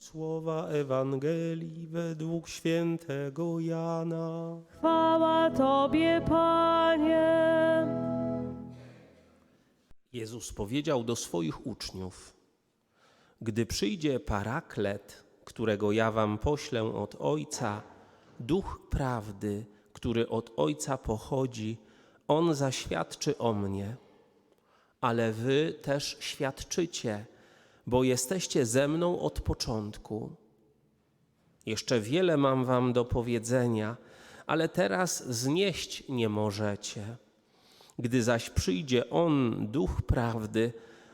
Słowa Ewangelii według świętego Jana. Chwała Tobie, Panie. Jezus powiedział do swoich uczniów: Gdy przyjdzie paraklet, którego ja wam poślę od Ojca, duch prawdy, który od Ojca pochodzi, on zaświadczy o mnie. Ale wy też świadczycie, bo jesteście ze mną od początku. Jeszcze wiele mam wam do powiedzenia, ale teraz znieść nie możecie. Gdy zaś przyjdzie On, Duch Prawdy,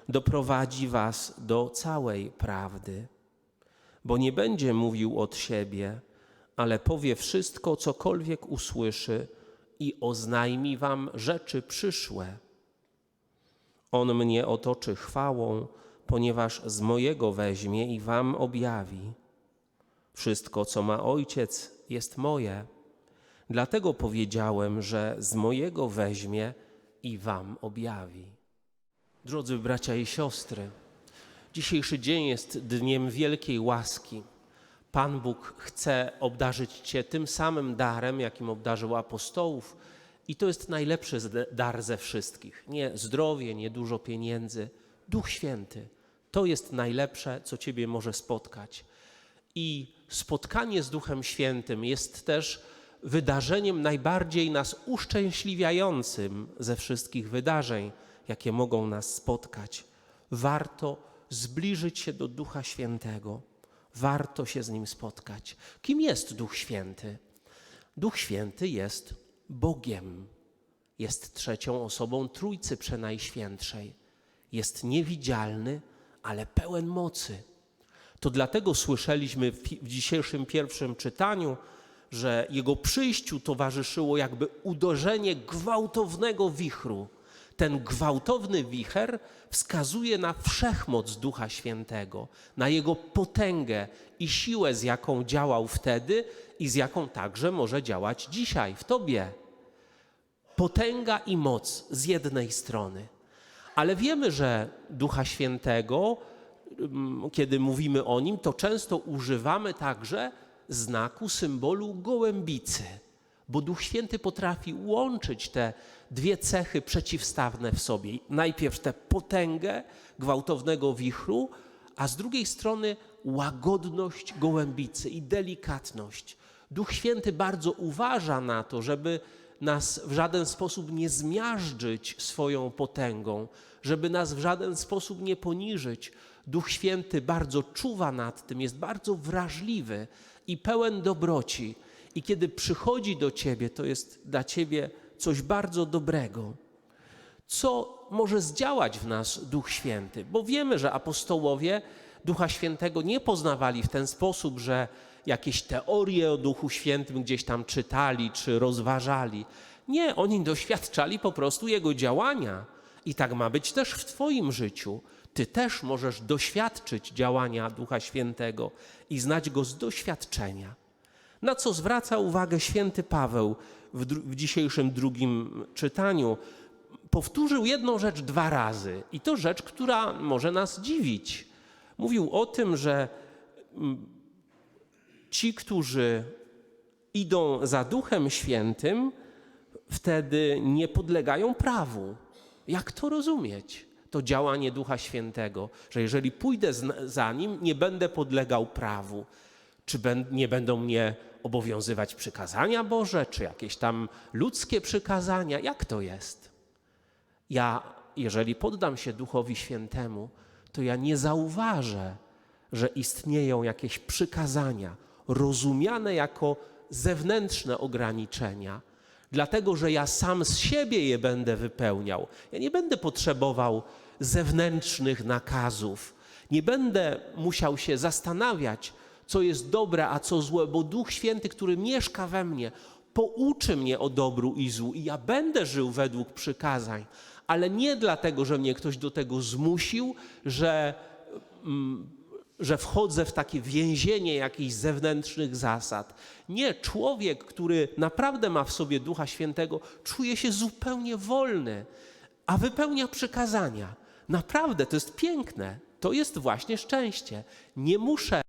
doprowadzi was do całej prawdy. Bo nie będzie mówił od siebie, ale powie wszystko, cokolwiek usłyszy i oznajmi wam rzeczy przyszłe. On mnie otoczy chwałą, ponieważ z mojego weźmie i wam objawi. Wszystko, co ma Ojciec, jest moje. Dlatego powiedziałem, że z mojego weźmie i wam objawi. Drodzy bracia i siostry, dzisiejszy dzień jest dniem wielkiej łaski. Pan Bóg chce obdarzyć Cię tym samym darem, jakim obdarzył apostołów, i to jest najlepszy dar ze wszystkich. Nie zdrowie, nie dużo pieniędzy, Duch Święty. To jest najlepsze, co Ciebie może spotkać. I spotkanie z Duchem Świętym jest też wydarzeniem najbardziej nas uszczęśliwiającym ze wszystkich wydarzeń, jakie mogą nas spotkać. Warto zbliżyć się do Ducha Świętego. Warto się z nim spotkać. Kim jest Duch Święty? Duch Święty jest Bogiem. Jest trzecią osobą Trójcy Przenajświętszej. Jest niewidzialny, ale pełen mocy. To dlatego słyszeliśmy w, dzisiejszym pierwszym czytaniu, że jego przyjściu towarzyszyło jakby uderzenie gwałtownego wichru. Ten gwałtowny wicher wskazuje na wszechmoc Ducha Świętego, na jego potęgę i siłę, z jaką działał wtedy i z jaką także może działać dzisiaj w Tobie. Potęga i moc z jednej strony, ale wiemy, że Ducha Świętego mm, kiedy mówimy o nim, to często używamy także znaku, symbolu gołębicy, bo Duch Święty potrafi łączyć te dwie cechy przeciwstawne w sobie. Najpierw tę potęgę gwałtownego wichru, a z drugiej strony łagodność gołębicy i delikatność. Duch Święty bardzo uważa na to, żeby nas w żaden sposób nie zmiażdżyć swoją potęgą, żeby nas w żaden sposób nie poniżyć. Duch Święty bardzo czuwa nad tym, jest bardzo wrażliwy i pełen dobroci. I kiedy przychodzi do ciebie, to jest dla ciebie coś bardzo dobrego. Co może zdziałać w nas Duch Święty? Bo wiemy, że apostołowie Ducha Świętego nie poznawali w ten sposób, że jakieś teorie o Duchu Świętym gdzieś tam czytali czy rozważali. Nie, oni doświadczali po prostu Jego działania. I tak ma być też w Twoim życiu. Ty też możesz doświadczyć działania Ducha Świętego i znać Go z doświadczenia. Na co zwraca uwagę święty Paweł w, w dzisiejszym drugim czytaniu? Powtórzył jedną rzecz dwa razy i to rzecz, która może nas dziwić. Mówił o tym, że mm, ci, którzy idą za Duchem Świętym, wtedy nie podlegają prawu. Jak to rozumieć? To działanie Ducha Świętego, że jeżeli pójdę za nim, nie będę podlegał prawu. Czy nie będą mnie obowiązywać przykazania Boże, czy jakieś tam ludzkie przykazania? Jak to jest? Ja, jeżeli poddam się Duchowi Świętemu, to ja nie zauważę, że istnieją jakieś przykazania rozumiane jako zewnętrzne ograniczenia, dlatego że ja sam z siebie je będę wypełniał. Ja nie będę potrzebował zewnętrznych nakazów, nie będę musiał się zastanawiać, co jest dobre, a co złe, bo Duch Święty, który mieszka we mnie, pouczy mnie o dobru i złu i ja będę żył według przykazań, ale nie dlatego, że mnie ktoś do tego zmusił, że, mm, że wchodzę w takie więzienie jakichś zewnętrznych zasad. Nie, człowiek, który naprawdę ma w sobie Ducha Świętego, czuje się zupełnie wolny, a wypełnia przykazania. Naprawdę, to jest piękne. To jest właśnie szczęście. Nie muszę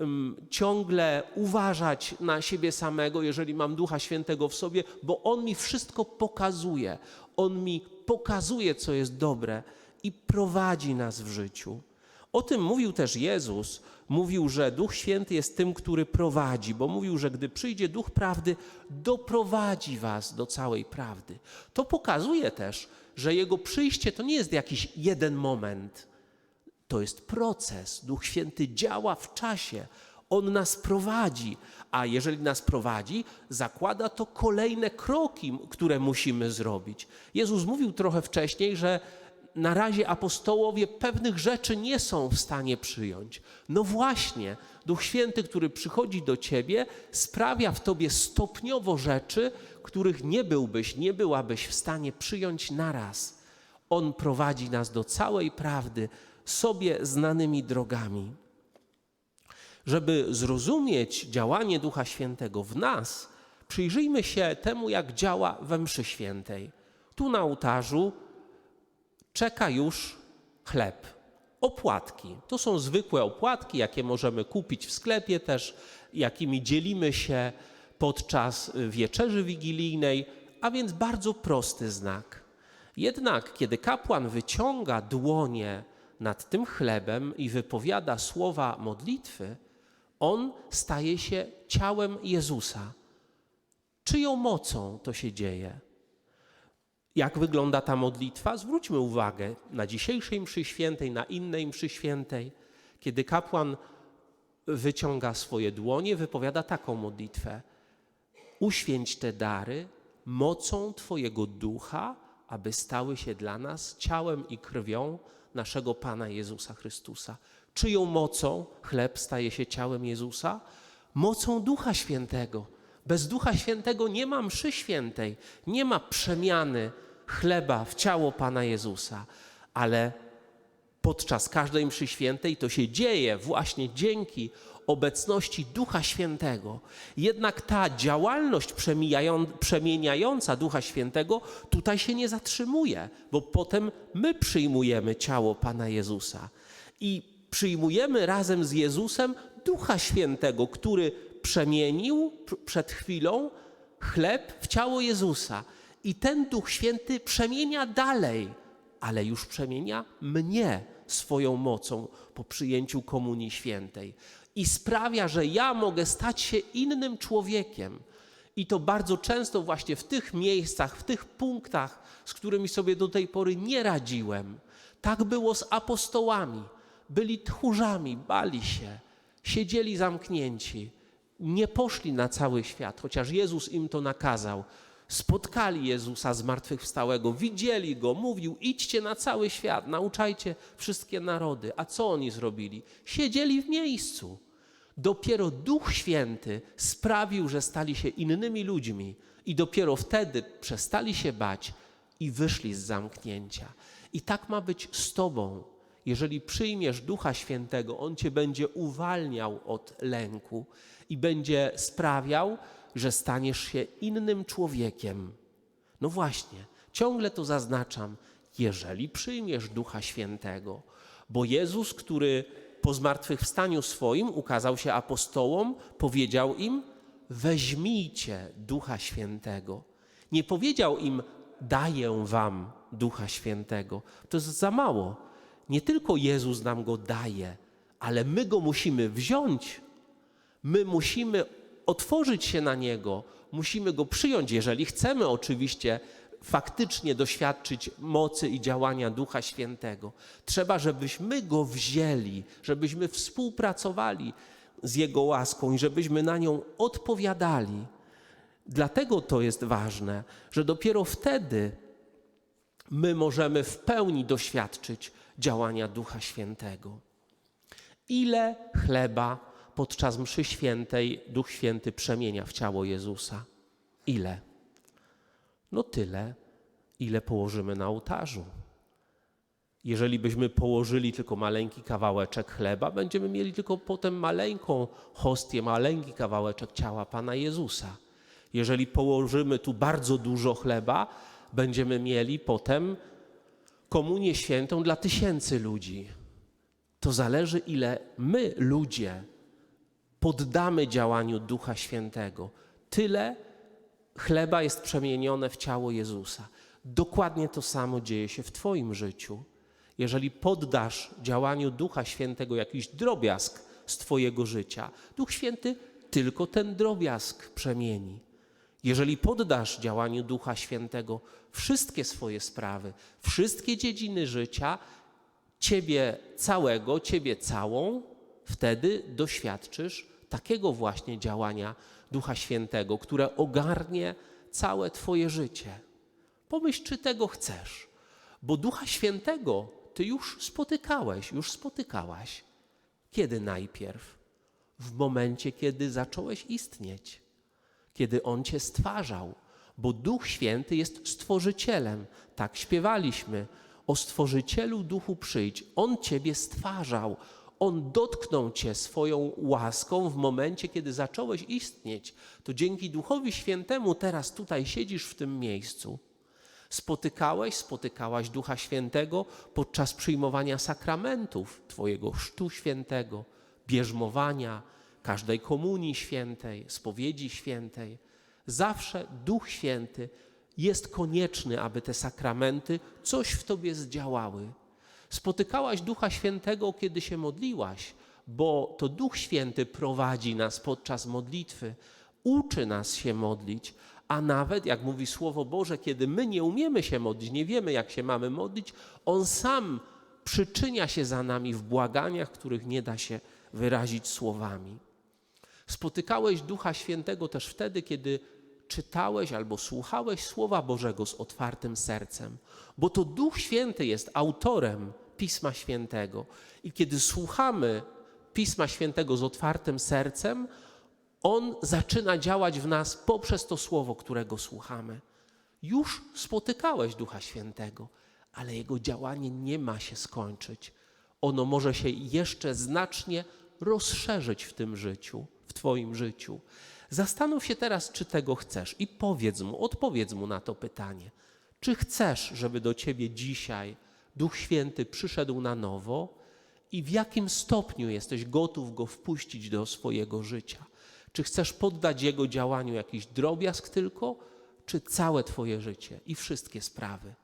ym, ciągle uważać na siebie samego, jeżeli mam Ducha Świętego w sobie, bo On mi wszystko pokazuje. On mi pokazuje, co jest dobre i prowadzi nas w życiu. O tym mówił też Jezus. Mówił, że Duch Święty jest tym, który prowadzi, bo mówił, że gdy przyjdzie Duch Prawdy, doprowadzi was do całej prawdy. To pokazuje też, że Jego przyjście to nie jest jakiś jeden moment. To jest proces. Duch Święty działa w czasie. On nas prowadzi, a jeżeli nas prowadzi, zakłada to kolejne kroki, które musimy zrobić. Jezus mówił trochę wcześniej, że na razie apostołowie pewnych rzeczy nie są w stanie przyjąć. No właśnie, Duch Święty, który przychodzi do ciebie, sprawia w tobie stopniowo rzeczy, których nie byłbyś, nie byłabyś w stanie przyjąć naraz. On prowadzi nas do całej prawdy sobie znanymi drogami. Żeby zrozumieć działanie Ducha Świętego w nas, przyjrzyjmy się temu, jak działa we mszy świętej. Tu na ołtarzu czeka już chleb. Opłatki. To są zwykłe opłatki, jakie możemy kupić w sklepie też, jakimi dzielimy się podczas wieczerzy wigilijnej, a więc bardzo prosty znak. Jednak kiedy kapłan wyciąga dłonie nad tym chlebem i wypowiada słowa modlitwy, on staje się ciałem Jezusa. Czyją mocą to się dzieje? Jak wygląda ta modlitwa? Zwróćmy uwagę na dzisiejszej mszy świętej, na innej mszy świętej. Kiedy kapłan wyciąga swoje dłonie, wypowiada taką modlitwę. Uświęć te dary mocą Twojego ducha, aby stały się dla nas ciałem i krwią naszego Pana Jezusa Chrystusa. Czyją mocą chleb staje się ciałem Jezusa? Mocą Ducha Świętego. Bez Ducha Świętego nie ma mszy świętej, nie ma przemiany chleba w ciało Pana Jezusa, ale podczas każdej mszy świętej to się dzieje właśnie dzięki obecności Ducha Świętego. Jednak ta działalność przemieniająca Ducha Świętego tutaj się nie zatrzymuje, bo potem my przyjmujemy ciało Pana Jezusa i przyjmujemy razem z Jezusem Ducha Świętego, który przemienił pr- przed chwilą chleb w ciało Jezusa. I ten Duch Święty przemienia dalej, ale już przemienia mnie swoją mocą po przyjęciu Komunii Świętej. I sprawia, że ja mogę stać się innym człowiekiem. I to bardzo często właśnie w tych miejscach, w tych punktach, z którymi sobie do tej pory nie radziłem. Tak było z apostołami. Byli tchórzami, bali się, siedzieli zamknięci, nie poszli na cały świat, chociaż Jezus im to nakazał. Spotkali Jezusa zmartwychwstałego, widzieli go, mówił: idźcie na cały świat, nauczajcie wszystkie narody. A co oni zrobili? Siedzieli w miejscu. Dopiero Duch Święty sprawił, że stali się innymi ludźmi, i dopiero wtedy przestali się bać i wyszli z zamknięcia. I tak ma być z Tobą. Jeżeli przyjmiesz Ducha Świętego, On Cię będzie uwalniał od lęku i będzie sprawiał, że staniesz się innym człowiekiem. No właśnie, ciągle to zaznaczam, jeżeli przyjmiesz Ducha Świętego, bo Jezus, który po zmartwychwstaniu swoim ukazał się apostołom, powiedział im: Weźmijcie Ducha Świętego. Nie powiedział im: Daję wam Ducha Świętego. To jest za mało. Nie tylko Jezus nam go daje, ale my go musimy wziąć My musimy otworzyć się na Niego, musimy Go przyjąć, jeżeli chcemy oczywiście faktycznie doświadczyć mocy i działania Ducha Świętego. Trzeba, żebyśmy Go wzięli, żebyśmy współpracowali z Jego łaską i żebyśmy na nią odpowiadali. Dlatego to jest ważne, że dopiero wtedy my możemy w pełni doświadczyć działania Ducha Świętego. Ile chleba podczas mszy świętej Duch Święty przemienia w ciało Jezusa? Ile? No tyle, ile położymy na ołtarzu. Jeżeli byśmy położyli tylko maleńki kawałeczek chleba, będziemy mieli tylko potem maleńką hostię, maleńki kawałeczek ciała Pana Jezusa. Jeżeli położymy tu bardzo dużo chleba, będziemy mieli potem komunię świętą dla tysięcy ludzi. To zależy, ile my, ludzie, poddamy działaniu Ducha Świętego, tyle chleba jest przemienione w ciało Jezusa. Dokładnie to samo dzieje się w Twoim życiu. Jeżeli poddasz działaniu Ducha Świętego jakiś drobiazg z Twojego życia, Duch Święty tylko ten drobiazg przemieni. Jeżeli poddasz działaniu Ducha Świętego wszystkie swoje sprawy, wszystkie dziedziny życia, Ciebie całego, Ciebie całą, wtedy doświadczysz takiego właśnie działania Ducha Świętego, które ogarnie całe Twoje życie. Pomyśl, czy tego chcesz, bo Ducha Świętego Ty już spotykałeś, już spotykałaś. Kiedy najpierw? W momencie, kiedy zacząłeś istnieć, kiedy On Cię stwarzał, bo Duch Święty jest stworzycielem. Tak śpiewaliśmy. O stworzycielu duchu przyjdź. On Ciebie stwarzał. On dotknął Cię swoją łaską w momencie, kiedy zacząłeś istnieć. To dzięki Duchowi Świętemu teraz tutaj siedzisz w tym miejscu. Spotykałeś, spotykałaś Ducha Świętego podczas przyjmowania sakramentów Twojego Chrztu Świętego, bierzmowania, każdej komunii świętej, spowiedzi świętej. Zawsze Duch Święty jest konieczny, aby te sakramenty coś w Tobie zdziałały. Spotykałaś Ducha Świętego, kiedy się modliłaś, bo to Duch Święty prowadzi nas podczas modlitwy, uczy nas się modlić, a nawet, jak mówi Słowo Boże, kiedy my nie umiemy się modlić, nie wiemy, jak się mamy modlić, On sam przyczynia się za nami w błaganiach, których nie da się wyrazić słowami. Spotykałeś Ducha Świętego też wtedy, kiedy czytałeś albo słuchałeś Słowa Bożego z otwartym sercem, bo to Duch Święty jest autorem Pisma Świętego. I kiedy słuchamy Pisma Świętego z otwartym sercem, On zaczyna działać w nas poprzez to Słowo, którego słuchamy. Już spotykałeś Ducha Świętego, ale Jego działanie nie ma się skończyć. Ono może się jeszcze znacznie rozszerzyć w tym życiu, w Twoim życiu. Zastanów się teraz, czy tego chcesz i powiedz mu, odpowiedz mu na to pytanie. Czy chcesz, żeby do Ciebie dzisiaj Duch Święty przyszedł na nowo i w jakim stopniu jesteś gotów Go wpuścić do swojego życia? Czy chcesz poddać Jego działaniu jakiś drobiazg tylko, czy całe Twoje życie i wszystkie sprawy?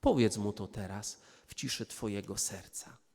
Powiedz mu to teraz w ciszy Twojego serca.